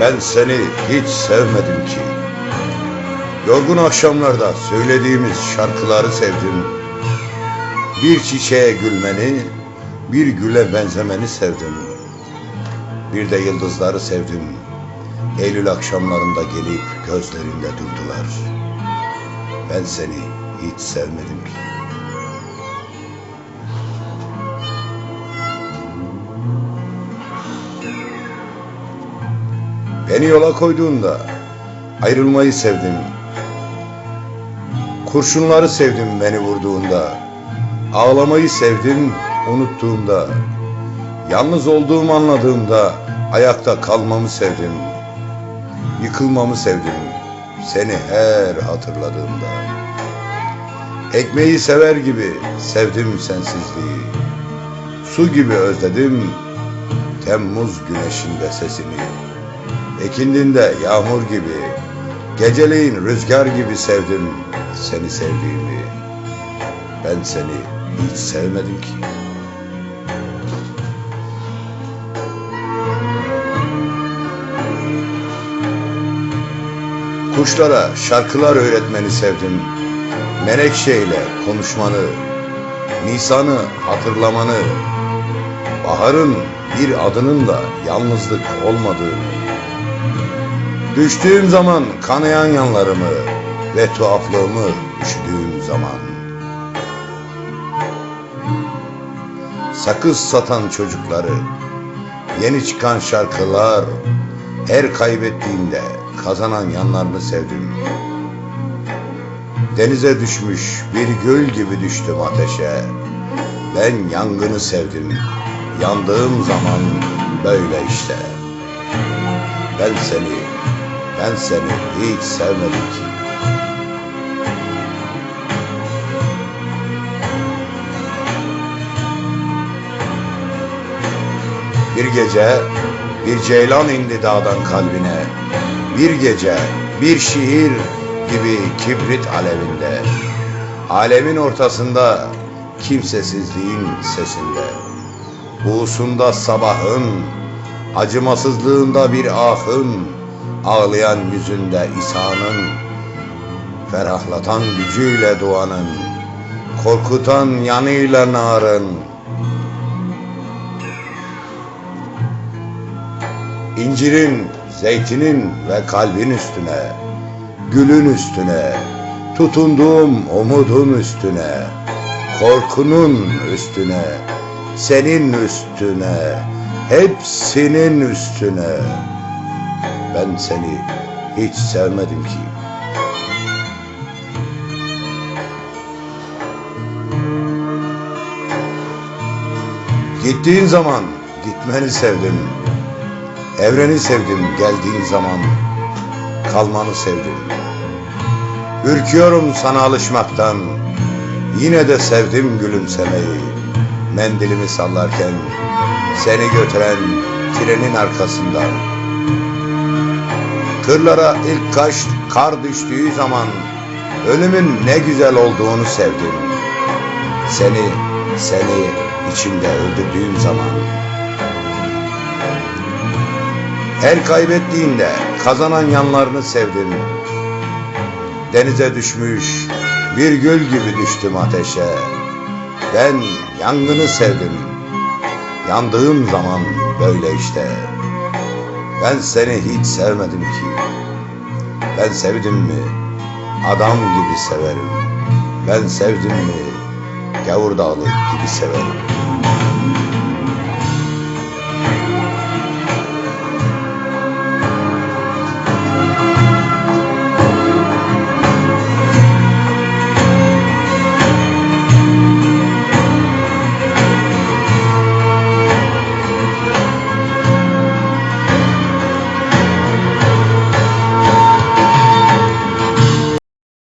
Ben seni hiç sevmedim ki. Yorgun akşamlarda söylediğimiz şarkıları sevdim. Bir çiçeğe gülmeni, bir güle benzemeni sevdim. Bir de yıldızları sevdim. Eylül akşamlarında gelip gözlerinde durdular. Ben seni hiç sevmedim ki. Beni yola koyduğunda ayrılmayı sevdim. Kurşunları sevdim beni vurduğunda. Ağlamayı sevdim unuttuğumda. Yalnız olduğumu anladığımda ayakta kalmamı sevdim. Yıkılmamı sevdim seni her hatırladığımda. Ekmeği sever gibi sevdim sensizliği. Su gibi özledim Temmuz güneşinde sesini. Ekindinde yağmur gibi, geceleyin rüzgar gibi sevdim seni sevdiğimi. Ben seni hiç sevmedim ki. Kuşlara şarkılar öğretmeni sevdim. Menekşeyle konuşmanı, Nisan'ı hatırlamanı, baharın bir adının da yalnızlık olmadığını, Düştüğüm zaman kanayan yanlarımı ve tuhaflığımı üşüdüğüm zaman. Sakız satan çocukları, yeni çıkan şarkılar, her kaybettiğinde kazanan yanlarını sevdim. Denize düşmüş bir göl gibi düştüm ateşe. Ben yangını sevdim. Yandığım zaman böyle işte. Ben seni ben seni hiç sevmedim ki. Bir gece bir ceylan indi dağdan kalbine. Bir gece bir şiir gibi kibrit alevinde. Alemin ortasında kimsesizliğin sesinde. Buğusunda sabahın, acımasızlığında bir ahın, Ağlayan yüzünde İsa'nın Ferahlatan gücüyle doğanın Korkutan yanıyla narın. İncirin, zeytinin ve kalbin üstüne Gülün üstüne Tutunduğum umudun üstüne Korkunun üstüne Senin üstüne Hepsinin üstüne ben seni hiç sevmedim ki. Gittiğin zaman gitmeni sevdim. Evreni sevdim geldiğin zaman kalmanı sevdim. Ürküyorum sana alışmaktan. Yine de sevdim gülümsemeyi. Mendilimi sallarken seni götüren trenin arkasından. Kırlara ilk kaş kar düştüğü zaman ölümün ne güzel olduğunu sevdim. Seni, seni içimde öldürdüğüm zaman. Her kaybettiğinde kazanan yanlarını sevdim. Denize düşmüş bir gül gibi düştüm ateşe. Ben yangını sevdim. Yandığım zaman böyle işte. Ben seni hiç sevmedim ki. Ben sevdim mi adam gibi severim. Ben sevdim mi gavur gibi severim.